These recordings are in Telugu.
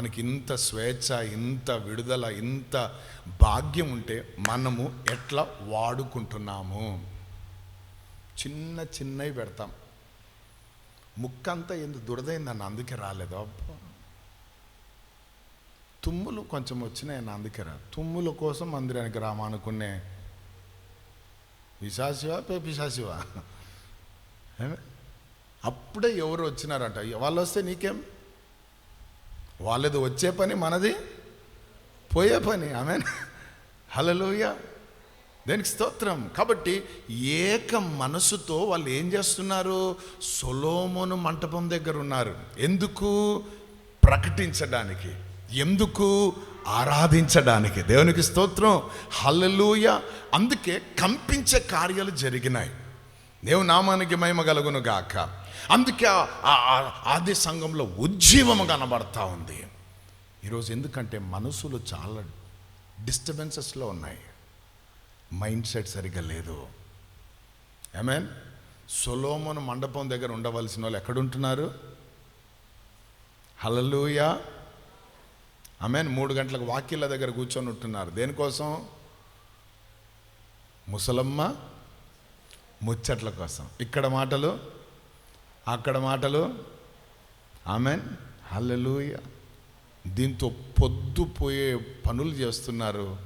మనకి ఇంత స్వేచ్ఛ ఇంత విడుదల ఇంత భాగ్యం ఉంటే మనము ఎట్లా వాడుకుంటున్నాము? చిన్న చిన్నవి పెడతాం. ముక్కంతా ఎందుకు దురదైందన్న అందుకే రాలేదు. అబ్బా. తుమ్ములు కొంచెం వచ్చినాయి నా అందుకే రా తుమ్ముల కోసం మందిరానికి రామనుకునే పిశాసివా పే పిశాసివా అప్పుడే ఎవరు వచ్చినారట? వాళ్ళు వస్తే నీకేం? వాళ్ళది వచ్చే పని మనది పోయే పని. ఆమె హలలోయ దేనికి స్తోత్రం? కాబట్టి ఏక మనసుతో వాళ్ళు ఏం చేస్తున్నారు? సొలోమోను మంటపం దగ్గర ఉన్నారు. ఎందుకు? ప్రకటించడానికి. ఎందుకు? ఆరాధించడానికి. దేవునికి స్తోత్రం. హల్లెలూయ అందుకే కంపించే కార్యాలు జరిగినాయి. దేవు నామానికి మహిమ కలుగును గాక అందుకే ఆ- ఆది సంఘంలో ఉజ్జీవం కనబడతా ఉంది. ఈరోజు ఎందుకంటే మనసులు చాలా డిస్టర్బెన్సెస్లో ఉన్నాయి. మైండ్ సెట్ సరిగ్గా లేదు. ఐమీన్ సొలోమోను మండపం దగ్గర ఉండవలసిన వాళ్ళు ఎక్కడుంటున్నారు? హలలుయా ఆమెన్ మూడు గంటలకు వాక్యాల దగ్గర కూర్చొని ఉంటున్నారు. దేనికోసం? ముసలమ్మ ముచ్చట్ల కోసం. ఇక్కడ మాటలు? అక్కడ మాటలు. ఆమెన్. హల్లెలూయ. దీంతో పొద్దుపోయే పనులు చేస్తున్నారు.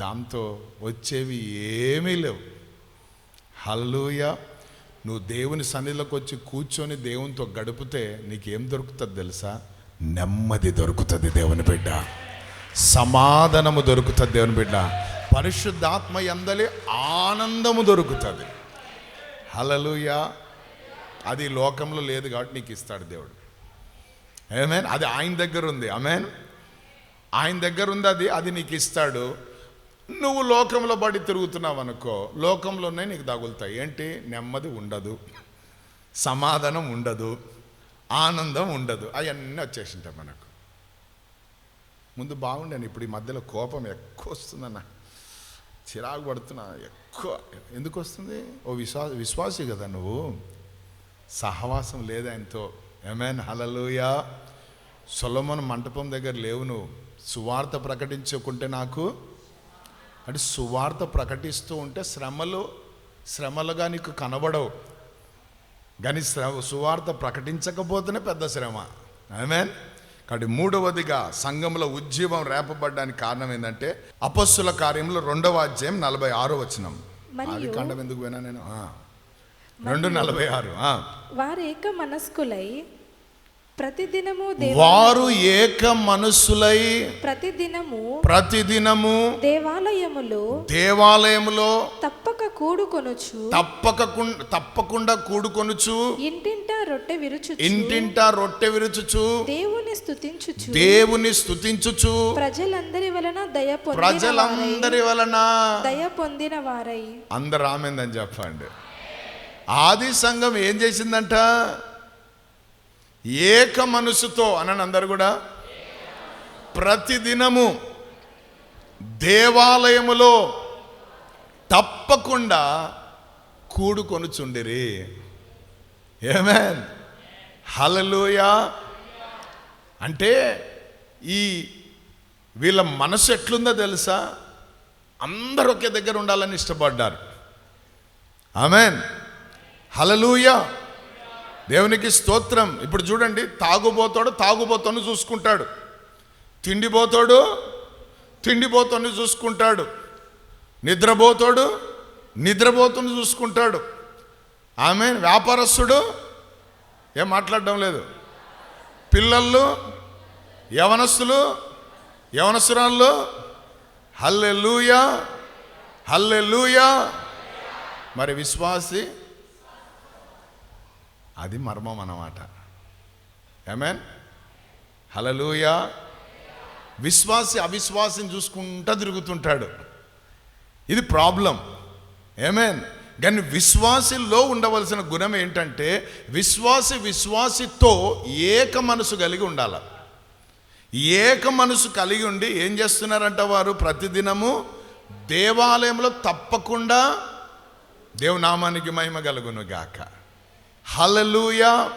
దాంతో వచ్చేవి ఏమీ లేవు. హల్లూయ నువ్వు దేవుని సన్నిధిలోకి వచ్చి కూర్చొని దేవునితో గడిపితే నీకేం దొరుకుతుంది తెలుసా? నెమ్మది దొరుకుతుంది దేవుని బిడ్డ. సమాధానము దొరుకుతుంది దేవుని బిడ్డ. పరిశుద్ధాత్మ ఎందలి ఆనందము దొరుకుతుంది. హలలుయా అది లోకంలో లేదు కాబట్టి నీకు ఇస్తాడు దేవుడు. ఏమేన్ అది ఆయన దగ్గర ఉంది. అమేన్ ఆయన దగ్గర ఉంది అది అది నీకు ఇస్తాడు. నువ్వు లోకంలో పడి తిరుగుతున్నావు అనుకో లోకంలోనే నీకు తగులుతాయి. ఏంటి? నెమ్మది ఉండదు. సమాధానం ఉండదు. ఆనందం ఉండదు. అవన్నీ వచ్చేసింటాయి మనకు. ముందు బాగుండాను ఇప్పుడు ఈ మధ్యలో కోపం ఎక్కువ వస్తుందన్న. చిరాకు పడుతున్నా ఎక్కువ. ఎందుకు వస్తుంది? ఓ విశ్వాస విశ్వాసి కదా నువ్వు. సహవాసం లేదు ఆయనతో. ఏమేన్ హలలుయా సొలమన్ మంటపం దగ్గర లేవు నువ్వు. సువార్త ప్రకటించుకుంటే నాకు అంటే సువార్త ప్రకటిస్తూ ఉంటే శ్రమలు శ్రమలుగా నీకు కనబడవు. కానీ శ్రమ సువార్త ప్రకటించకపోతేనే పెద్ద శ్రమ. ఆమెన్ కాబట్టి మూడవదిగా సంఘంలో ఉజ్జీవం రేపబడ్డానికి కారణం ఏంటంటే అపస్సుల కార్యంలో రెండవ అధ్యాయం నలభై ఆరో వచనం. ఎందుకు పోయినా నేను. రెండు నలభై ఆరు ఆ. వారు ఏక మనస్కులై ప్రతిదినము వారు ఏక మనస్సులై ప్రతిదినము ప్రతిదినము దేవాలయములో దేవాలయములో తప్పక కూడుకొనుచు తప్పక తప్పకుండా కూడుకొనుచు ఇంటింట రొట్టె విరుచు ఇంటింట రొట్టె విరుచుచు దేవుని స్తుతించుచు దేవుని స్తుతించుచు ప్రజలందరి వలన దయ పొందిన వారై ప్రజలందరి వలన దయ పొందిన వారై అందరు ఆమెందని చెప్పండి ఆది సంఘం ఏం చేసిందంట? ఏక మనసుతో అనని అందరు కూడా ప్రతిదినము దేవాలయములో తప్పకుండా కూడుకొనుచుండిరి ఏమేన్ హలలుయా అంటే ఈ వీళ్ళ మనసు ఎట్లుందో తెలుసా? అందరూ ఒకే దగ్గర ఉండాలని ఇష్టపడ్డారు. ఆమెన్ హలలూయ దేవునికి స్తోత్రం. ఇప్పుడు చూడండి తాగుబోతాడు తాగుబోతాను చూసుకుంటాడు. తిండిపోతాడు తిండిపోతాను చూసుకుంటాడు. నిద్రపోతాడు నిద్రపోతును చూసుకుంటాడు. ఆమె వ్యాపారస్తుడు ఏం మాట్లాడడం లేదు. పిల్లలు యవనస్తులు యవనసురాళ్ళు హల్లెలూయా హల్లెలూయా. మరి విశ్వాసి అది మర్మం అన్నమాట. ఏమేన్ హలలుయా విశ్వాసి అవిశ్వాసిని చూసుకుంటా తిరుగుతుంటాడు. ఇది ప్రాబ్లం. ఏమేన్ కానీ విశ్వాసిలో ఉండవలసిన గుణం ఏంటంటే విశ్వాసి విశ్వాసితో ఏక మనసు కలిగి ఉండాలి. ఏక మనసు కలిగి ఉండి ఏం చేస్తున్నారంట వారు? ప్రతిదినము దేవాలయంలో తప్పకుండా దేవునామానికి మహిమ కలుగును గాక హలలుయా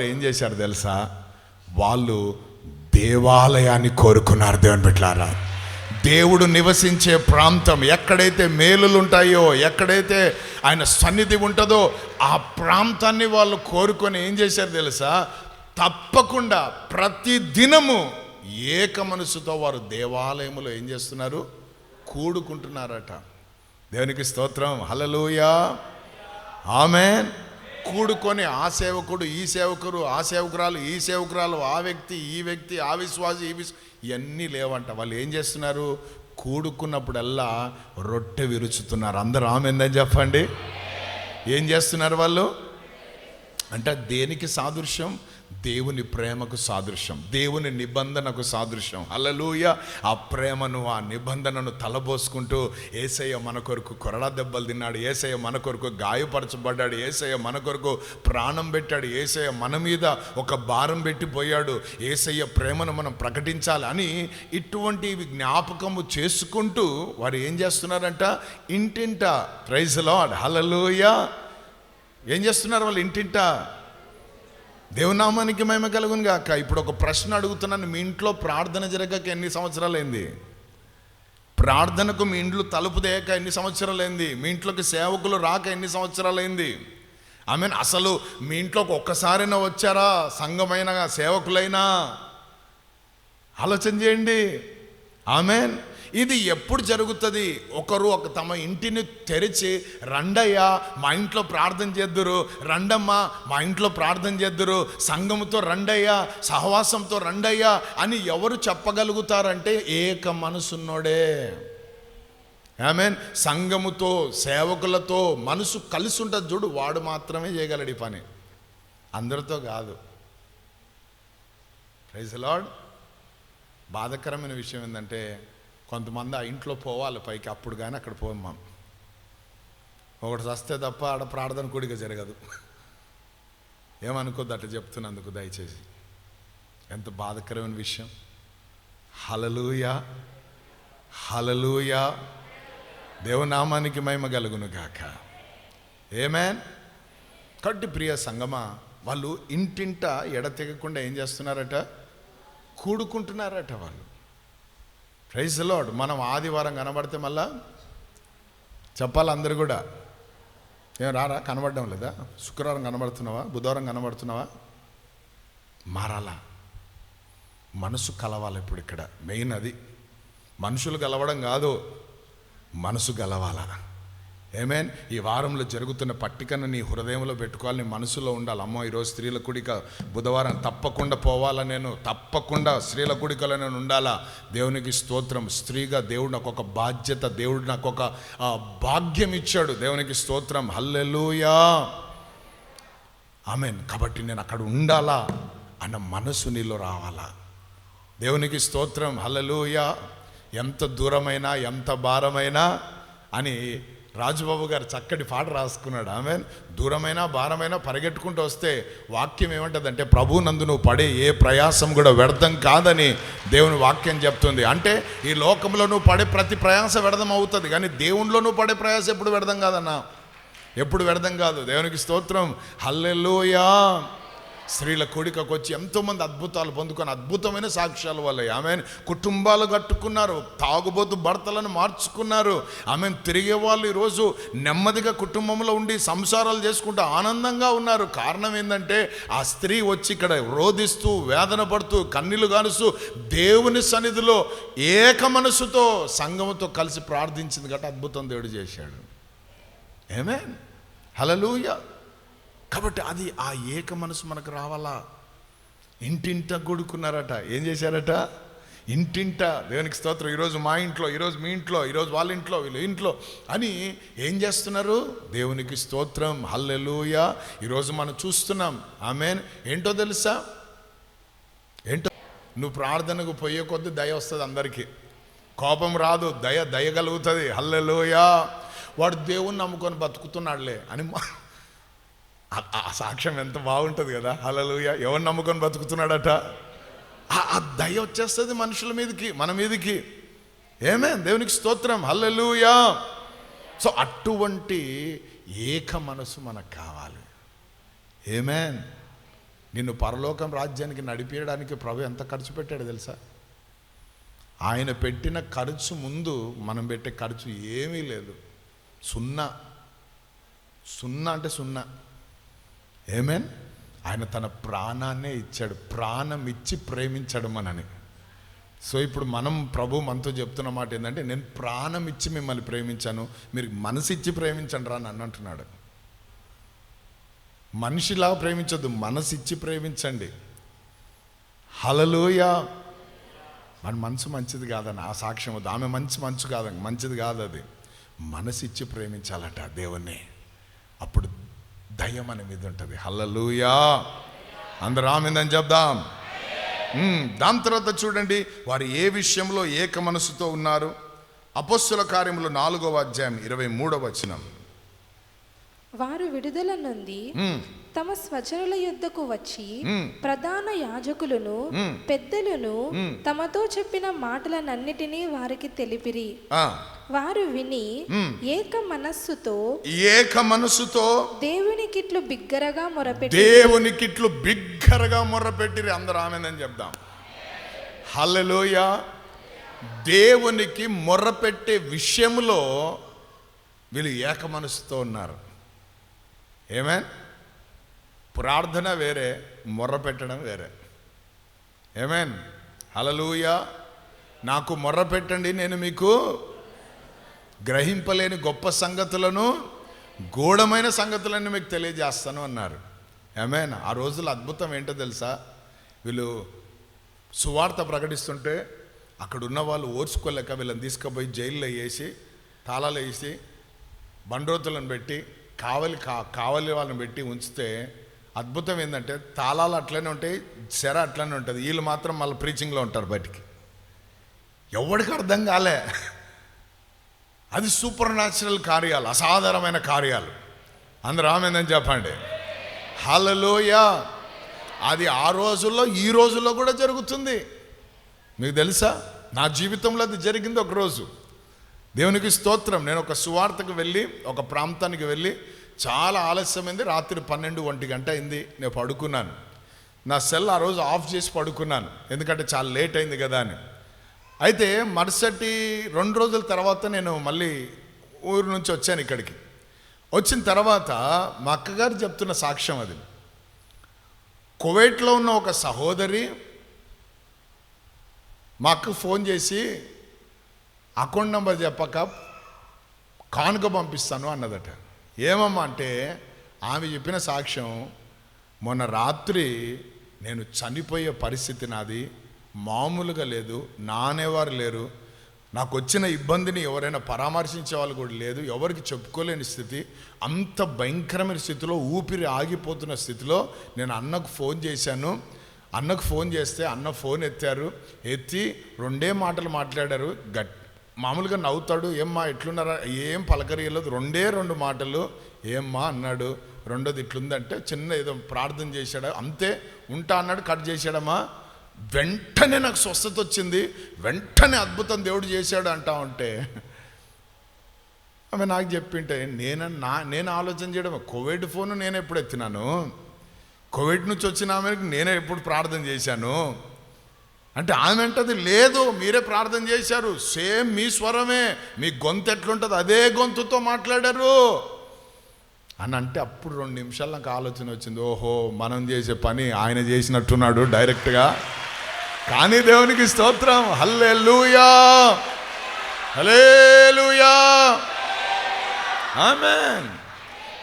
ఏం చేశారు తెలుసా? వాళ్ళు దేవాలయాన్ని కోరుకున్నారు దేవుని బిడ్డలారా. దేవుడు నివసించే ప్రాంతం ఎక్కడైతే మేలులు ఉంటాయో ఎక్కడైతే ఆయన సన్నిధి ఉంటుందో ఆ ప్రాంతాన్ని వాళ్ళు కోరుకొని ఏం చేశారు తెలుసా? తప్పకుండా ప్రతి దినము ఏక మనసుతో వారు దేవాలయములో ఏం చేస్తున్నారు? కూడుకుంటున్నారట. దేవునికి స్తోత్రం. Hallelujah amen. కూడుకొని ఆ సేవకుడు ఈ సేవకుడు ఆ సేవకురాలు ఈ సేవకురాలు ఆ వ్యక్తి ఈ వ్యక్తి ఆ విశ్వాసి ఈ విశ్వ ఇవన్నీ లేవంట. వాళ్ళు ఏం చేస్తున్నారు? కూడుకున్నప్పుడల్లా రొట్టె విరుచుతున్నారు. అందరూ ఆమెందని చెప్పండి. ఏం చేస్తున్నారు వాళ్ళు? అంటే దేనికి సాదృశ్యం? దేవుని ప్రేమకు సాదృశ్యం దేవుని నిబంధనకు సాదృశ్యం. అల్లలుయ ఆ ప్రేమను ఆ నిబంధనను తలబోసుకుంటూ ఏసయ్య మన కొరకు కొరడా దెబ్బలు తిన్నాడు ఏసయ్య మన కొరకు గాయపరచబడ్డాడు ఏసయ్య మన కొరకు ప్రాణం పెట్టాడు ఏసయ్య మన మీద ఒక భారం పెట్టిపోయాడు ఏసయ్య ప్రేమను మనం ప్రకటించాలి అని ఇటువంటివి జ్ఞాపకము చేసుకుంటూ వారు ఏం చేస్తున్నారంట? ఇంటింట ప్రైజ్ లాడ్ హలలోయ ఏం చేస్తున్నారు వాళ్ళు ఇంటింట? దేవునామానికి మహిమ కలుగును గాక. ఇప్పుడు ఒక ప్రశ్న అడుగుతున్నాను. మీ ఇంట్లో ప్రార్థన జరగక ఎన్ని సంవత్సరాలు అయింది ప్రార్థనకు మీ ఇంట్లో తలుపు దేయక ఎన్ని సంవత్సరాలు అయింది మీ ఇంట్లోకి సేవకులు రాక ఎన్ని సంవత్సరాలు అయింది ఐ మీన్ అసలు మీ ఇంట్లోకి ఒక్కసారైనా వచ్చారా? సంఘమైన సేవకులైనా? ఆలోచన చేయండి. ఆమెన్. ఇది ఎప్పుడు జరుగుతుంది? ఒకరు ఒక తమ ఇంటిని తెరిచి రండయ్యా మా ఇంట్లో ప్రార్థన చేద్దురు రండమ్మ మా ఇంట్లో ప్రార్థన చేద్దురు సంఘముతో రండయ్యా సహవాసంతో రండయ్యా అని ఎవరు చెప్పగలుగుతారంటే ఏక మనసున్నోడే. మీన్ సంఘముతో సేవకులతో మనసు కలిసి ఉంటుంది చూడు వాడు మాత్రమే చేయగలడు ఈ పని. అందరితో కాదు. ప్రైజ్ లాడ్ బాధకరమైన విషయం ఏంటంటే కొంతమంది ఆ ఇంట్లో పోవాలి పైకి అప్పుడు కానీ అక్కడ పోమ్మాం ఒకటి వస్తే తప్ప ఆడ ప్రార్థన కూడిక జరగదు. ఏమనుకోద్దు అట్లా చెప్తున్నందుకు దయచేసి. ఎంత బాధకరమైన విషయం. హలలుయా హలలుయా దేవనామానికి మహిమ కలుగును గాక. ఏమేన్ కట్టి ప్రియ సంగమా వాళ్ళు ఇంటింట ఎడతెగకుండా ఏం చేస్తున్నారట? కూడుకుంటున్నారట వాళ్ళు. ప్రైజ్ లోడ్ మనం ఆదివారం కనబడితే మళ్ళా చెప్పాలి అందరు కూడా. ఏం రారా? కనబడడం లేదా? శుక్రవారం కనబడుతున్నావా? బుధవారం కనబడుతున్నావా? మారాలా? మనసు కలవాలి ఇప్పుడు ఇక్కడ. మెయిన్ అది. మనుషులు కలవడం కాదు మనసు గలవాలా? ఏమేన్ ఈ వారంలో జరుగుతున్న పట్టికను నీ హృదయంలో పెట్టుకోవాలి నీ మనసులో ఉండాలి. అమ్మో ఈరోజు స్త్రీల కుడిక బుధవారం తప్పకుండా పోవాలా నేను? తప్పకుండా స్త్రీల కుడికలో నేను ఉండాలా? దేవునికి స్తోత్రం. స్త్రీగా దేవుడు నాకు ఒక బాధ్యత దేవుడు నాకు ఒక భాగ్యం ఇచ్చాడు. దేవునికి స్తోత్రం. హల్లెలూయా. ఆమెన్ కాబట్టి నేను అక్కడ ఉండాలా అన్న మనసు నీలో రావాలా? దేవునికి స్తోత్రం. హల్లెలూయా. ఎంత దూరమైనా ఎంత భారమైనా అని రాజుబాబు గారు చక్కటి పాట రాసుకున్నాడు. ఆమె దూరమైన భారమైన పరిగెట్టుకుంటూ వస్తే వాక్యం ఏమంటదంటే ప్రభు నందు నువ్వు పడే ఏ ప్రయాసం కూడా వ్యర్థం కాదని దేవుని వాక్యం చెప్తుంది. అంటే ఈ లోకంలో నువ్వు పడే ప్రతి ప్రయాస వ్యర్థం అవుతుంది కానీ దేవునిలో నువ్వు పడే ప్రయాసం ఎప్పుడు వ్యర్థం కాదన్నా? ఎప్పుడు వ్యర్థం కాదు. దేవునికి స్తోత్రం. హల్లెలూయా. స్త్రీల కోడికకు వచ్చి ఎంతోమంది అద్భుతాలు పొందుకొని అద్భుతమైన సాక్ష్యాలు వాళ్ళు ఆమె కుటుంబాలు కట్టుకున్నారు తాగుబోతు భర్తలను మార్చుకున్నారు. ఆమె తిరిగే వాళ్ళు ఈరోజు నెమ్మదిగా కుటుంబంలో ఉండి సంసారాలు చేసుకుంటూ ఆనందంగా ఉన్నారు. కారణం ఏంటంటే ఆ స్త్రీ వచ్చి ఇక్కడ రోధిస్తూ వేదన పడుతూ కన్నీలు కానుస్తూ దేవుని సన్నిధిలో ఏక మనసుతో సంఘముతో కలిసి ప్రార్థించింది కాబట్టి అద్భుతం దేవుడు చేశాడు. ఏమే హలలుయా కాబట్టి అది ఆ ఏక మనసు మనకు రావాలా? ఇంటింట కొడుకున్నారట ఏం చేశారట? ఇంటింట దేవునికి స్తోత్రం. ఈరోజు మా ఇంట్లో ఈరోజు మీ ఇంట్లో ఈరోజు వాళ్ళ ఇంట్లో వీళ్ళ ఇంట్లో అని ఏం చేస్తున్నారు? దేవునికి స్తోత్రం. హల్లెలూయ. ఈరోజు మనం చూస్తున్నాం. ఆమెన్. ఏంటో తెలుసా? ఏంటో? నువ్వు ప్రార్థనకు పోయే కొద్ది దయ వస్తుంది అందరికీ. కోపం రాదు. దయ దయ కలుగుతుంది. హల్లెలూయా. వాడు దేవుణ్ణి నమ్ముకొని బతుకుతున్నాడులే అని మా- ఆ- సాక్ష్యం ఎంత బాగుంటుంది కదా. హలలుయ ఎవరిని నమ్ముకొని బతుకుతున్నాడట? ఆ- దయ వచ్చేస్తుంది మనుషుల మీదకి మన మీదకి. ఏమే దేవునికి స్తోత్రం. హల్లెలూయా. సో అటువంటి ఏక మనసు మనకు కావాలి. ఏమేన్ నిన్ను పరలోకం రాజ్యానికి నడిపించడానికి ప్రభు ఎంత ఖర్చు పెట్టాడు తెలుసా? ఆయన పెట్టిన ఖర్చు ముందు మనం పెట్టే ఖర్చు ఏమీ లేదు. సున్నా. సున్నా అంటే సున్నా. ఏమేన్ ఆయన తన ప్రాణాన్నే ఇచ్చాడు. ప్రాణం ఇచ్చి ప్రేమించాడు మనని సో ఇప్పుడు మనం ప్రభు మనతో చెప్తున్న మాట ఏంటంటే నేను ప్రాణం ఇచ్చి మిమ్మల్ని ప్రేమించాను. మీరు మనసు ఇచ్చి ప్రేమించండి రా అని నన్ను అంటున్నాడు. మనిషిలా ప్రేమించొద్దు మనసు ఇచ్చి ప్రేమించండి. హలలోయ మన మనసు మంచిది కాదని ఆ సాక్ష్యం వద్దు. ఆమె మంచి మంచు కాదని మంచిది కాదు అది. మనసిచ్చి ప్రేమించాలట దేవుణ్ణి. అప్పుడు దయ్యం అనే మీద ఉంటుంది. హల్లలుయా. అందరూ ఆమెందని చెప్దాం. దాని తర్వాత చూడండి వారు ఏ విషయంలో ఏక మనసుతో ఉన్నారు? అపస్సుల కార్యములు నాలుగవ అధ్యాయం ఇరవై మూడవ వచనం. వారు విడుదల నుండి తమ స్వజనుల యుద్ధకు వచ్చి. ప్రధాన యాజకులను. పెద్దలను. తమతో చెప్పిన మాటలనన్నిటినీ వారికి తెలిపిరి. వారు విని. ఏక మనస్సుతో ఏక మనసుతో దేవునికిట్లు బిగ్గరగా మొరపెట్టి దేవునికిట్లు బిగ్గరగా మొర్రపెట్టిరి అందరూ ఆమెనని చెప్దాం. హల్లెలూయ. దేవునికి మొర్రపెట్టే విషయంలో వీళ్ళు ఏక మనసుతో ఉన్నారు. ఏమే ప్రార్థన వేరే మొర్ర పెట్టడం వేరే. ఏమేన్? హలలుయ నాకు మొర్ర పెట్టండి నేను మీకు గ్రహింపలేని గొప్ప సంగతులను గూఢమైన సంగతులన్నీ మీకు తెలియజేస్తాను అన్నారు. ఏమైనా ఆ రోజుల అద్భుతం ఏంటో తెలుసా? వీళ్ళు సువార్త ప్రకటిస్తుంటే అక్కడ ఉన్న వాళ్ళు ఓర్చుకోలేక వీళ్ళని తీసుకుపోయి జైల్లో వేసి తాళాలు వేసి బండ్రోతులను పెట్టి కావలి కా కావలి వాళ్ళని పెట్టి ఉంచితే అద్భుతం ఏంటంటే తాళాలు అట్లనే ఉంటాయి సెర అట్లనే ఉంటుంది. వీళ్ళు మాత్రం మళ్ళీ ప్రీచింగ్లో ఉంటారు బయటికి. ఎవడికి అర్థం కాలే. అది సూపర్ న్యాచురల్ కార్యాలు అసాధారణమైన కార్యాలు. అందరూ ఆమెందని చెప్పండి. హలలోయ అది ఆ రోజుల్లో ఈ రోజుల్లో కూడా జరుగుతుంది. మీకు తెలుసా? నా జీవితంలో అది జరిగింది ఒకరోజు దేవునికి స్తోత్రం. నేను ఒక సువార్తకు వెళ్ళి ఒక ప్రాంతానికి వెళ్ళి చాలా ఆలస్యమైంది. రాత్రి పన్నెండు ఒంటి గంట అయింది. నేను పడుకున్నాను. నా సెల్ ఆ రోజు ఆఫ్ చేసి పడుకున్నాను. ఎందుకంటే చాలా లేట్ అయింది కదా అని. అయితే మరుసటి రెండు రోజుల తర్వాత నేను మళ్ళీ ఊరు నుంచి వచ్చాను ఇక్కడికి. వచ్చిన తర్వాత మా అక్కగారు చెప్తున్న సాక్ష్యం అది. కువైట్లో ఉన్న ఒక సహోదరి మా అక్కకు ఫోన్ చేసి అకౌంట్ నెంబర్ చెప్పక కానుక పంపిస్తాను అన్నదట. ఏమమ్మా అంటే ఆమె చెప్పిన సాక్ష్యం మొన్న రాత్రి నేను చనిపోయే పరిస్థితి నాది. మామూలుగా లేదు నానేవారు లేరు. నాకు వచ్చిన ఇబ్బందిని ఎవరైనా పరామర్శించే వాళ్ళు కూడా లేదు. ఎవరికి చెప్పుకోలేని స్థితి. అంత భయంకరమైన స్థితిలో ఊపిరి ఆగిపోతున్న స్థితిలో నేను అన్నకు ఫోన్ చేశాను. అన్నకు ఫోన్ చేస్తే అన్న ఫోన్ ఎత్తారు. ఎత్తి రెండే మాటలు మాట్లాడారు. గట్ మామూలుగా నవ్వుతాడు. ఏమ్మా ఎట్లున్నారా? ఏం పలకరియలేదు. రెండే రెండు మాటలు. ఏమ్మా అన్నాడు. రెండోది ఇట్లుందంటే చిన్న ఏదో ప్రార్థన చేశాడు? అంతే ఉంటా అన్నాడు. కట్ చేశాడమ్మా. వెంటనే నాకు స్వస్థత వచ్చింది. వెంటనే అద్భుతం దేవుడు చేశాడు అంటా ఉంటే ఆమె నాకు చెప్పింటే నేను నా నేను ఆలోచన చేయడం కోవిడ్ ఫోన్ నేను ఎప్పుడు ఎత్తినాను? కోవిడ్ నుంచి వచ్చిన ఆమెకు నేనే ఎప్పుడు ప్రార్థన చేశాను? అంటే ఆమె అంటది లేదు మీరే ప్రార్థన చేశారు. సేమ్ మీ స్వరమే. మీ గొంతు ఎట్లుంటుంది అదే గొంతుతో మాట్లాడారు. అని అంటే అప్పుడు రెండు నిమిషాలు నాకు ఆలోచన వచ్చింది. ఓహో మనం చేసే పని ఆయన చేసినట్టున్నాడు డైరెక్ట్గా. కానీ దేవునికి స్తోత్రం. హల్లే లూయా హలేలుయా ఆమెన్.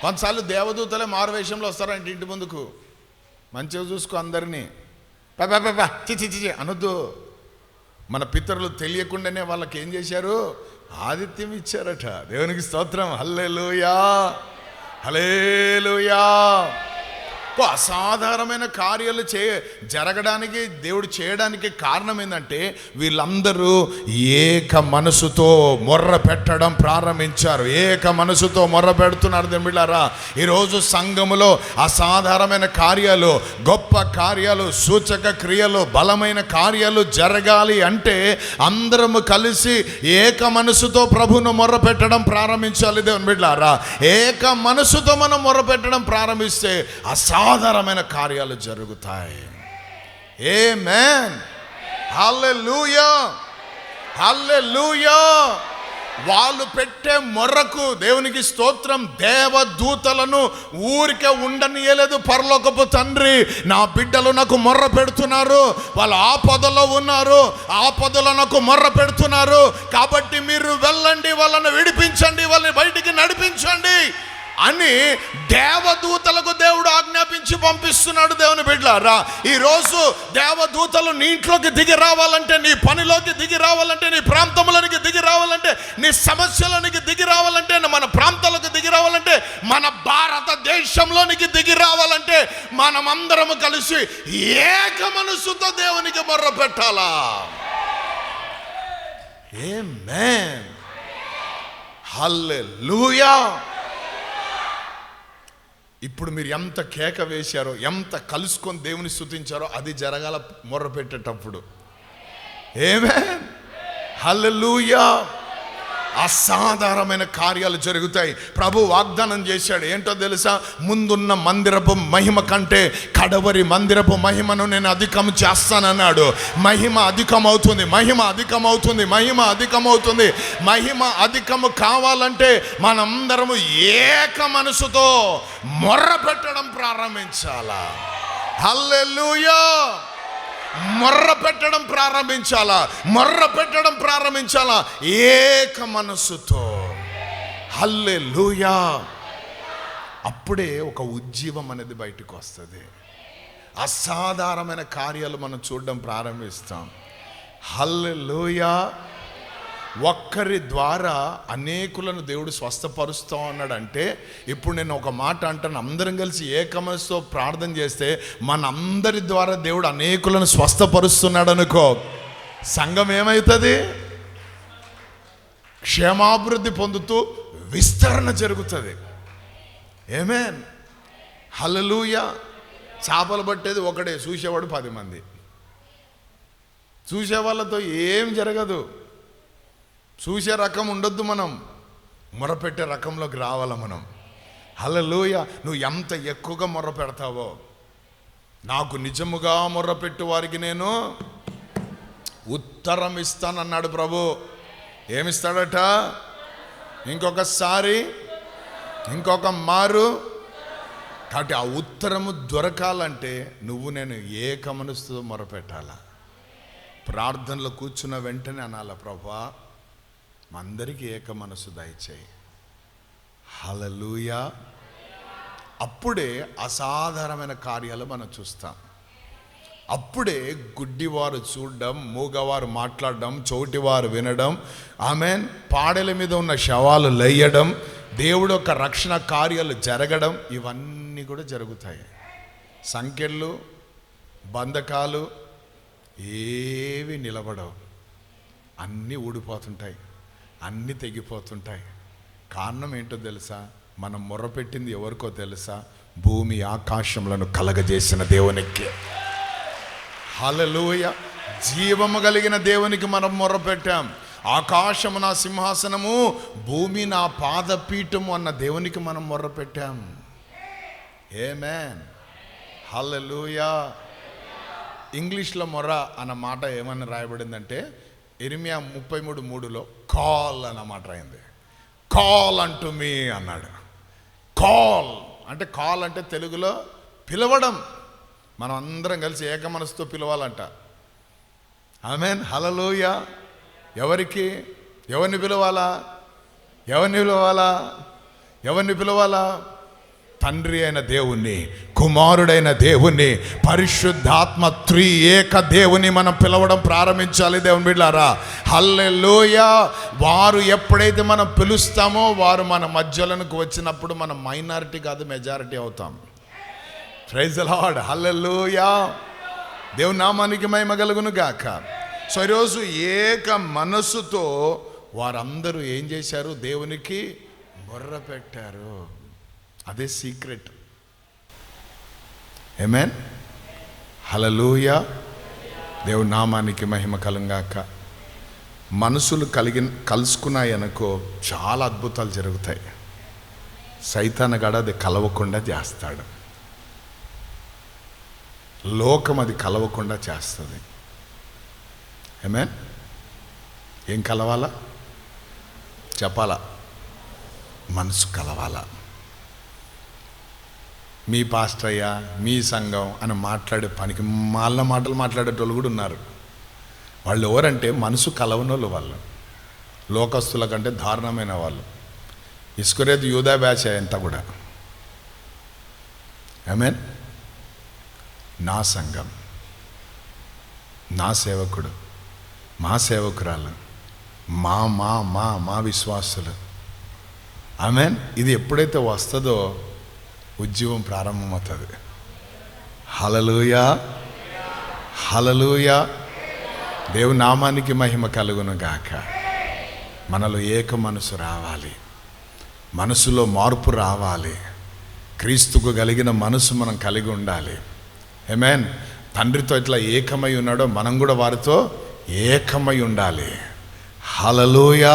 కొన్నిసార్లు దేవదూతలే మారువేషంలో వస్తారంటే ఇంటి ముందుకు. మంచిగా చూసుకో అందరినీ. పా పా, చిచి పా, అనొద్దు. మన పితరులు తెలియకుండానే వాళ్ళకి ఏం చేశారు? ఆదిత్యం ఇచ్చారట. దేవునికి స్తోత్రం. హల్లెలూయా. హలేలుయా ఓ అసాధారణమైన కార్యాలు చే జరగడానికి దేవుడు చేయడానికి కారణం ఏంటంటే వీళ్ళందరూ ఏక మనసుతో మొర్ర పెట్టడం ప్రారంభించారు. ఏక మనసుతో మొర్ర పెడుతున్నారు దెంబిళ్ళారా ఈరోజు సంఘములో అసాధారణమైన కార్యాలు గొప్ప కార్యాలు సూచక క్రియలు బలమైన కార్యాలు జరగాలి అంటే అందరము కలిసి ఏక మనసుతో ప్రభును మొర్ర పెట్టడం ప్రారంభించాలి దేవుని బిడ్డారా. ఏక మనసుతో మనం మొర్ర పెట్టడం ప్రారంభిస్తే అసా అసాధారణమైన కార్యాలు జరుగుతాయి. ఏ మ్యాన్ హల్లెలూయా హల్లెలూయా వాళ్ళు పెట్టే మొర్రకు దేవునికి స్తోత్రం దేవదూతలను ఊరికే ఉండనియలేదు. పరలోకపు తండ్రి నా బిడ్డలు నాకు మొర్ర పెడుతున్నారు. వాళ్ళు ఆపదలో ఉన్నారు. ఆపదలో నాకు మొర్ర పెడుతున్నారు. కాబట్టి మీరు వెళ్ళండి వాళ్ళని విడిపించండి వాళ్ళని బయటికి నడిపించండి. అని దేవదూతలకు దేవుడు ఆజ్ఞాపించి పంపిస్తున్నాడు దేవుని బిడ్డలారా ఈరోజు దేవదూతలు నీ ఇంట్లోకి దిగి రావాలంటే నీ పనిలోకి దిగి రావాలంటే నీ ప్రాంతంలోనికి దిగి రావాలంటే నీ సమస్యలోనికి దిగి రావాలంటే మన ప్రాంతాలకు దిగి రావాలంటే మన భారతదేశంలోనికి దిగి రావాలంటే మనమందరము కలిసి ఏక మనసుతో దేవునికి మొర్ర పెట్టాలా? ఏ మేన్ హల్లెలూయా ఇప్పుడు మీరు ఎంత కేక వేశారో ఎంత కలుసుకొని దేవుని స్థుతించారో అది జరగాల మొర్ర పెట్టేటప్పుడు ఏమే హల్లెలూయా అసాధారణమైన కార్యాలు జరుగుతాయి. ప్రభు వాగ్దానం చేశాడు. ఏంటో తెలుసా? ముందున్న మందిరపు మహిమ కంటే కడవరి మందిరపు మహిమను నేను అధికం చేస్తానన్నాడు. మహిమ అధికమవుతుంది. మహిమ అధికమవుతుంది. మహిమ అధికమవుతుంది. మహిమ అధికము కావాలంటే మనందరము ఏక మనసుతో మొర్ర పెట్టడం ప్రారంభించాలా? హల్లెలూయా! మొర్ర పెట్టడం ప్రారంభించాలా? మొర్ర పెట్టడం ప్రారంభించాలా? ఏక మనస్సుతో. హల్లే అప్పుడే ఒక ఉజ్జీవం అనేది బయటకు వస్తుంది. అసాధారణమైన కార్యాలు మనం చూడడం ప్రారంభిస్తాం. హల్లే ఒక్కరి ద్వారా అనేకులను దేవుడు స్వస్థపరుస్తూ అన్నాడంటే ఇప్పుడు నేను ఒక మాట అంటాను. అందరం కలిసి ఏకమస్తో ప్రార్థన చేస్తే మన అందరి ద్వారా దేవుడు అనేకులను స్వస్థపరుస్తున్నాడు అనుకో సంఘం ఏమవుతుంది? క్షేమాభివృద్ధి పొందుతూ విస్తరణ జరుగుతుంది. ఏమేన్ హలలుయ చేపలు పట్టేది ఒకడే చూసేవాడు పది మంది. చూసే వాళ్ళతో ఏం జరగదు. చూసే రకం ఉండొద్దు మనం. మొరపెట్టే రకంలోకి రావాలి మనం. హలలోయ నువ్వు ఎంత ఎక్కువగా మొర్ర పెడతావో. నాకు నిజముగా మొర్రపెట్టు వారికి నేను ఉత్తరం ఇస్తానన్నాడు ప్రభు. ఏమిస్తాడట? ఇంకొకసారి ఇంకొక మారు. కాబట్టి ఆ ఉత్తరము దొరకాలంటే నువ్వు నేను ఏ మనసుతో మొరపెట్టాలా ప్రార్థనలో కూర్చున్న వెంటనే అనాల ప్రభా? అందరికీ ఏక మనసు దయచేయి. హలలుయా అప్పుడే అసాధారణమైన కార్యాలు మనం చూస్తాం. అప్పుడే గుడ్డివారు చూడడం మూగవారు మాట్లాడడం చోటివారు వినడం ఆమెన్ పాడెల మీద ఉన్న శవాలు లేయడం దేవుడు యొక్క రక్షణ కార్యాలు జరగడం ఇవన్నీ కూడా జరుగుతాయి. సంఖ్యలు బంధకాలు ఏవి నిలబడవు. అన్నీ ఊడిపోతుంటాయి. అన్నీ తెగిపోతుంటాయి. కారణం ఏంటో తెలుసా? మనం మొర్రపెట్టింది ఎవరికో తెలుసా? భూమి ఆకాశములను కలగజేసిన దేవునికి. హలలోయ జీవము కలిగిన దేవునికి మనం మొర్రపెట్టాం ఆకాశము నా సింహాసనము భూమి నా పాదపీఠము అన్న దేవునికి మనం మొర్రపెట్టాం ఏమేన్ హలలుయా ఇంగ్లీష్లో మొర్ర అన్న మాట ఏమని రాయబడిందంటే ఎనిమియా ముప్పై మూడు మూడులో కాల్ అన్న మాట కాల్ అంటూ మీ అన్నాడు. కాల్ అంటే కాల్ అంటే తెలుగులో పిలవడం. మనం అందరం కలిసి ఏక మనసుతో పిలవాలంట. ఆమెన్. హలలోయ ఎవరికి? ఎవరిని పిలవాలా? ఎవరిని పిలవాలా? ఎవరిని పిలవాలా? తండ్రి అయిన దేవుణ్ణి కుమారుడైన దేవుణ్ణి పరిశుద్ధాత్మ త్రి ఏక దేవుని మనం పిలవడం ప్రారంభించాలి దేవుని బిడ్డారా. హల్లెలూయ. వారు ఎప్పుడైతే మనం పిలుస్తామో వారు మన మధ్యలోనికి వచ్చినప్పుడు మనం మైనారిటీ కాదు మెజారిటీ అవుతాం. ప్రైజ్ లార్డ్ లోయ దేవుని నామానికి మహిమ కలుగును గాక. సో ఈరోజు ఏక మనస్సుతో వారందరూ ఏం చేశారు? దేవునికి బొర్ర పెట్టారు. అదే సీక్రెట్. ఏమేన్ హలలుయా దేవు నామానికి మహిమ కలంగాక. మనసులు కలిగి కలుసుకున్నాయనుకో చాలా అద్భుతాలు జరుగుతాయి. సైతాన్ గడ అది కలవకుండా చేస్తాడు. లోకం అది కలవకుండా చేస్తుంది. ఏమే ఏం కలవాలా? చెప్పాలా? మనసు కలవాలా? మీ పాస్టయ్య మీ సంఘం అని మాట్లాడే పనికి మాళ్ళ మాటలు మాట్లాడేటోళ్ళు కూడా ఉన్నారు. వాళ్ళు ఎవరంటే మనసు కలవనోళ్ళు వాళ్ళు. లోకస్తుల కంటే దారుణమైన వాళ్ళు. ఇసుకరేది యూదా బ్యాచ్ అంతా కూడా. మీన్ నా సంఘం. నా సేవకుడు. మా సేవకురాలు. మా మా మా మా విశ్వాసులు. మీన్ ఇది ఎప్పుడైతే వస్తుందో ఉద్యమం ప్రారంభమవుతుంది. హలలుయా హలలుయా దేవు నామానికి మహిమ కలుగును గాక. మనలో ఏక మనసు రావాలి. మనసులో మార్పు రావాలి. క్రీస్తుకు కలిగిన మనసు మనం కలిగి ఉండాలి. ఏమేన్ తండ్రితో ఇట్లా ఏకమై ఉన్నాడో మనం కూడా వారితో ఏకమై ఉండాలి. హలలోయ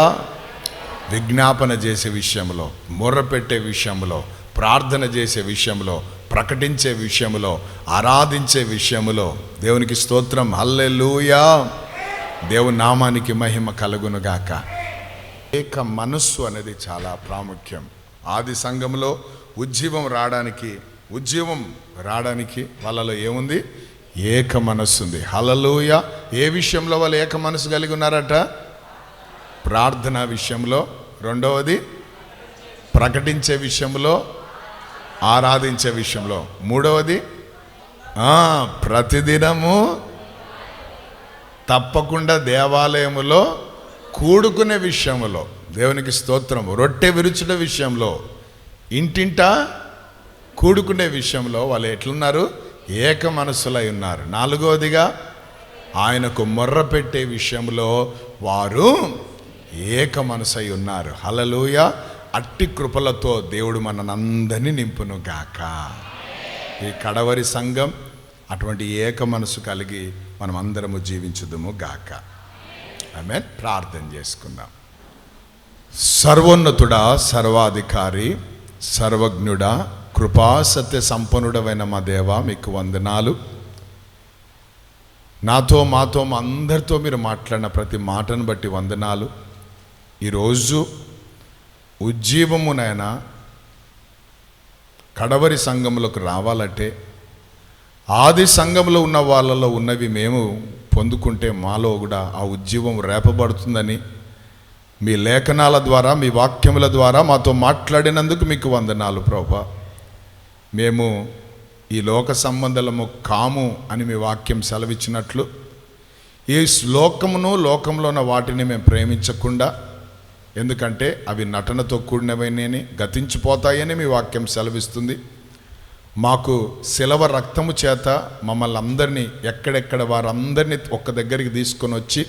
విజ్ఞాపన చేసే విషయంలో మొర్ర పెట్టే విషయంలో ప్రార్థన చేసే విషయంలో ప్రకటించే విషయంలో ఆరాధించే విషయంలో దేవునికి స్తోత్రం. హల్లెలూయా. దేవుని నామానికి మహిమ కలుగునుగాక ఏక మనస్సు అనేది చాలా ప్రాముఖ్యం. ఆది సంఘంలో ఉజ్జీవం రావడానికి ఉజ్జీవం రావడానికి వాళ్ళలో ఏముంది? ఏక మనస్సు ఉంది. హలలుయ ఏ విషయంలో వాళ్ళు ఏక మనసు కలిగి ఉన్నారట? ప్రార్థన విషయంలో. రెండవది ప్రకటించే విషయంలో ఆరాధించే విషయంలో. మూడవది ప్రతిదినము తప్పకుండా దేవాలయములో కూడుకునే విషయంలో దేవునికి స్తోత్రం రొట్టె విరుచుట విషయంలో ఇంటింట కూడుకునే విషయంలో వాళ్ళు ఎట్లున్నారు? ఏక మనసులై ఉన్నారు. నాలుగవదిగా ఆయనకు మొర్ర పెట్టే విషయంలో వారు ఏక మనసై ఉన్నారు. హలలుయ అట్టి కృపలతో దేవుడు మనందరినీ నింపును గాక. ఈ కడవరి సంఘం అటువంటి ఏక మనసు కలిగి మనం అందరము జీవించుదుము గాక. ఆమె ప్రార్థన చేసుకుందాం. సర్వోన్నతుడా సర్వాధికారి సర్వజ్ఞుడా కృపా సత్య సంపన్నుడమైన మా దేవ మీకు వందనాలు. నాతో మాతో మా అందరితో మీరు మాట్లాడిన ప్రతి మాటను బట్టి వందనాలు. ఈరోజు ఉజ్జీవమునైనా కడవరి సంఘములకు రావాలంటే ఆది సంఘంలో ఉన్న వాళ్ళలో ఉన్నవి మేము పొందుకుంటే మాలో కూడా ఆ ఉజ్జీవం రేపబడుతుందని మీ లేఖనాల ద్వారా మీ వాక్యముల ద్వారా మాతో మాట్లాడినందుకు మీకు వందనాలు ప్రభా. మేము ఈ లోక సంబంధము కాము అని మీ వాక్యం సెలవిచ్చినట్లు ఈ శ్లోకమును లోకంలో ఉన్న వాటిని మేము ప్రేమించకుండా ఎందుకంటే అవి నటనతో కూడినవైనని గతించిపోతాయని మీ వాక్యం సెలవిస్తుంది. మాకు శిలవ రక్తము చేత మమ్మల్ని అందరినీ ఎక్కడెక్కడ వారందరినీ ఒక్క దగ్గరికి తీసుకొని వచ్చి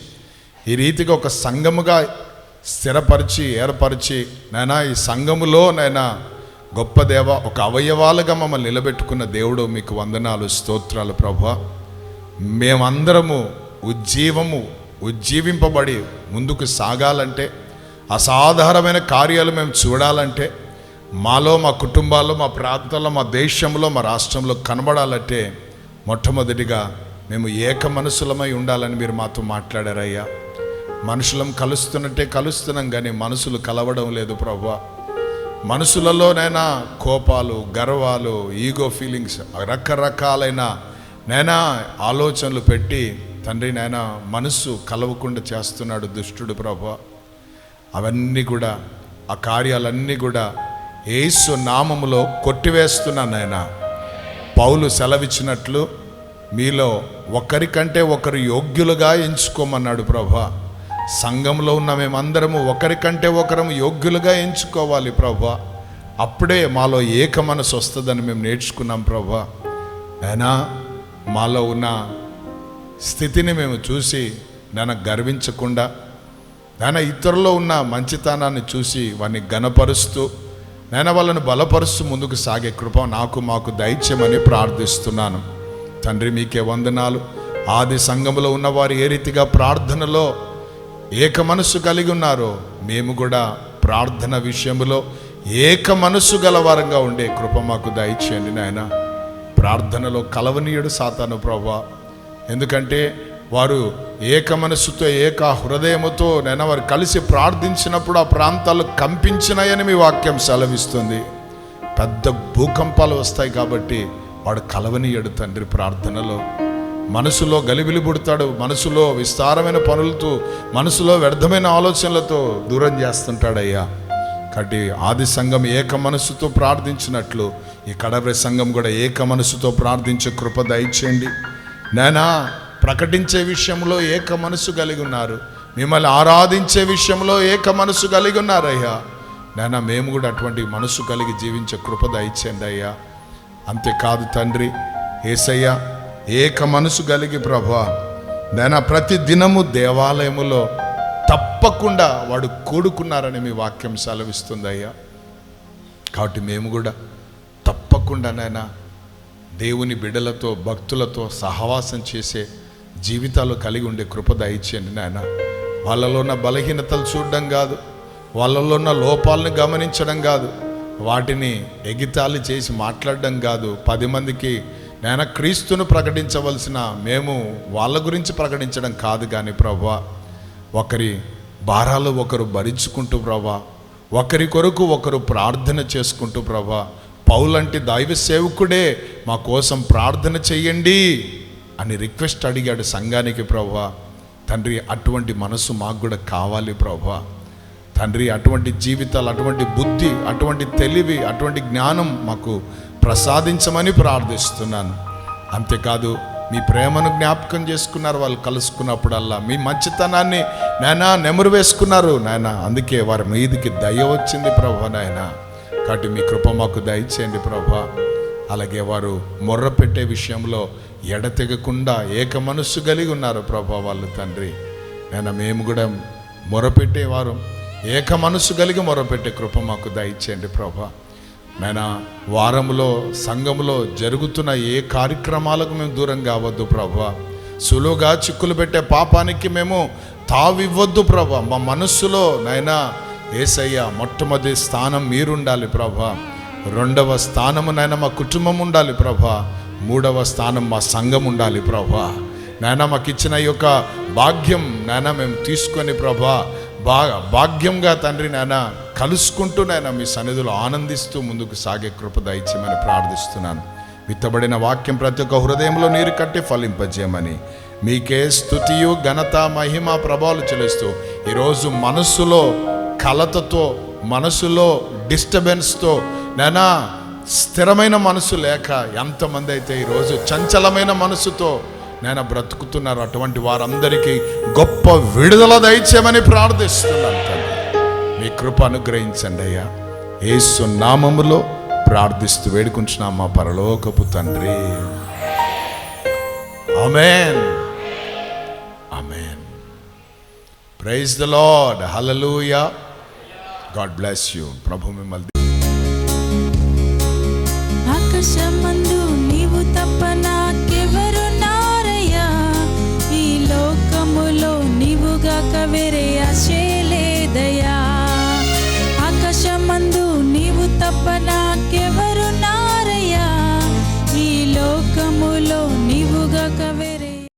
ఈ రీతిగా ఒక సంఘముగా స్థిరపరిచి ఏర్పరిచి నైనా ఈ సంఘములో నైనా గొప్ప దేవ ఒక అవయవాలుగా మమ్మల్ని నిలబెట్టుకున్న దేవుడు మీకు వందనాలు స్తోత్రాలు ప్రభా. మేమందరము ఉజ్జీవము ఉజ్జీవింపబడి ముందుకు సాగాలంటే అసాధారణమైన కార్యాలు మేము చూడాలంటే మాలో మా కుటుంబాల్లో మా ప్రాంతాల్లో మా దేశంలో మా రాష్ట్రంలో కనబడాలంటే మొట్టమొదటిగా మేము ఏక మనసులమై ఉండాలని మీరు మాతో మాట్లాడారయ్యా మనుషులం కలుస్తున్నట్టే కలుస్తున్నాం కానీ మనసులు కలవడం లేదు ప్రభా మనసులలోనైనా కోపాలు గర్వాలు ఈగో ఫీలింగ్స్ రకరకాలైన నైనా ఆలోచనలు పెట్టి తండ్రి నైనా మనసు కలవకుండా చేస్తున్నాడు దుష్టుడు ప్రభా అవన్నీ కూడా ఆ కార్యాలన్నీ కూడా ఏసు నామములో కొట్టివేస్తున్నాను నాయన. పౌలు సెలవిచ్చినట్లు మీలో ఒకరికంటే ఒకరు యోగ్యులుగా ఎంచుకోమన్నాడు ప్రభా. సంఘంలో ఉన్న మేమందరము ఒకరికంటే ఒకరము యోగ్యులుగా ఎంచుకోవాలి ప్రభా. అప్పుడే మాలో ఏక మనసు వస్తుందని మేము నేర్చుకున్నాం ప్రభా. అయినా మాలో ఉన్న స్థితిని మేము చూసి నన్ను గర్వించకుండా నాయన ఇతరులో ఉన్న మంచితనాన్ని చూసి వారిని గనపరుస్తూ నేను వాళ్ళను బలపరుస్తూ ముందుకు సాగే కృప నాకు మాకు దైత్యమని ప్రార్థిస్తున్నాను. తండ్రి మీకే వందనాలు. ఆది సంఘములో ఉన్నవారు ఏ రీతిగా ప్రార్థనలో ఏక మనస్సు కలిగి ఉన్నారో మేము కూడా ప్రార్థన విషయంలో ఏక మనస్సు గలవారంగా ఉండే కృప మాకు దయచేయండి నాయన. ప్రార్థనలో కలవనీయుడు సాతాను ప్రభా ఎందుకంటే వారు ఏక మనస్సుతో ఏక హృదయముతో నేను వారు కలిసి ప్రార్థించినప్పుడు ఆ ప్రాంతాలు కంపించినాయని మీ వాక్యం సెలవిస్తుంది. పెద్ద భూకంపాలు వస్తాయి కాబట్టి వాడు కలవనీయడు తండ్రి ప్రార్థనలో. మనసులో గలిబిలి పుడతాడు మనసులో విస్తారమైన పనులతో మనసులో వ్యర్థమైన ఆలోచనలతో దూరం చేస్తుంటాడయ్యా. కాబట్టి ఆది సంఘం ఏక మనసుతో ప్రార్థించినట్లు ఈ కడవరి సంఘం కూడా ఏక మనసుతో ప్రార్థించే కృప దయచేయండి. నేనా ప్రకటించే విషయంలో ఏక మనసు కలిగి ఉన్నారు. మిమ్మల్ని ఆరాధించే విషయంలో ఏక మనసు కలిగి ఉన్నారయ్యా నాయన మేము కూడా అటువంటి మనసు కలిగి జీవించే కృప దయచేయండి అయ్యా. అంతేకాదు తండ్రి ఏసయ్య ఏక మనసు కలిగి ప్రభా. నైనా ప్రతి దినము దేవాలయములో తప్పకుండా వాడు కూడుకున్నారని మీ వాక్యం సెలవిస్తుంది అయ్యా. కాబట్టి మేము కూడా తప్పకుండా నాయన దేవుని బిడలతో భక్తులతో సహవాసం చేసే జీవితాలు కలిగి ఉండే కృప దయచేయండి నాయన. వాళ్ళలో ఉన్న బలహీనతలు చూడడం కాదు. వాళ్ళలో ఉన్న లోపాలను గమనించడం కాదు. వాటిని ఎగితాళి చేసి మాట్లాడడం కాదు. పది మందికి నాయన క్రీస్తును ప్రకటించవలసిన మేము వాళ్ళ గురించి ప్రకటించడం కాదు కానీ ప్రభా ఒకరి భారాలు ఒకరు భరించుకుంటూ ప్రభా ఒకరి కొరకు ఒకరు ప్రార్థన చేసుకుంటూ ప్రభా పౌలంటి దైవ సేవకుడే మా కోసం ప్రార్థన చెయ్యండి అని రిక్వెస్ట్ అడిగాడు సంఘానికి ప్రభా తండ్రి అటువంటి మనసు మాకు కూడా కావాలి ప్రభా తండ్రి అటువంటి జీవితాలు అటువంటి బుద్ధి అటువంటి తెలివి అటువంటి జ్ఞానం మాకు ప్రసాదించమని ప్రార్థిస్తున్నాను. అంతేకాదు మీ ప్రేమను జ్ఞాపకం చేసుకున్నారు వాళ్ళు కలుసుకున్నప్పుడల్లా. మీ మంచితనాన్ని నాయనా నెమరు వేసుకున్నారు నాయన. అందుకే వారి మీదికి దయ వచ్చింది ప్రభా నాయన. కాబట్టి మీ కృప మాకు దయచేయండి ప్రభా అలాగే వారు మొర్ర పెట్టే విషయంలో ఎడతెగకుండా ఏక మనస్సు కలిగి ఉన్నారు ప్రభా వాళ్ళు తండ్రి. నేను మేము కూడా మొరపెట్టేవారు ఏక మనస్సు కలిగి మొరపెట్టే కృప మాకు దయచేయండి ప్రభా. నాయన వారంలో సంఘములో జరుగుతున్న ఏ కార్యక్రమాలకు మేము దూరం కావద్దు ప్రభా. సులువుగా చిక్కులు పెట్టే పాపానికి మేము తావివ్వద్దు ప్రభా. మా మనస్సులో నాయనా ఏసయ్య మొట్టమొదటి స్థానం మీరుండాలి ప్రభా. రెండవ స్థానము మా కుటుంబం ఉండాలి ప్రభా. మూడవ స్థానం మా సంఘం ఉండాలి ప్రభా. నాయన మాకు ఇచ్చిన ఈ యొక్క భాగ్యం నాయన మేము తీసుకొని ప్రభా బా భాగ్యంగా తండ్రి నాయన కలుసుకుంటూ నాయన మీ సన్నిధిలో ఆనందిస్తూ ముందుకు సాగే కృప దయచేయమని ప్రార్థిస్తున్నాను. విత్తబడిన వాక్యం ప్రతి ఒక్క హృదయంలో నీరు కట్టి ఫలింపజేయమని. మీకే స్థుతియు ఘనత మహిమ ప్రభావాలు చెల్లిస్తూ ఈరోజు మనస్సులో కలతతో మనసులో డిస్టర్బెన్స్తో నేనా స్థిరమైన మనసు లేక ఎంతమంది అయితే ఈరోజు చంచలమైన మనసుతో నేను బ్రతుకుతున్నారు అటువంటి వారందరికీ గొప్ప విడుదల దయచేయమని ప్రార్థిస్తున్నాను తండ్రి. మీ కృప అనుగ్రహించండి అయ్యా. యేసు నామములో ప్రార్థిస్తూ వేడుకుంటున్నాం మా పరలోకపు తండ్రి. Amen amen praise the Lord hallelujah God bless you. ప్రభు మిమ్మల్ని Shaman.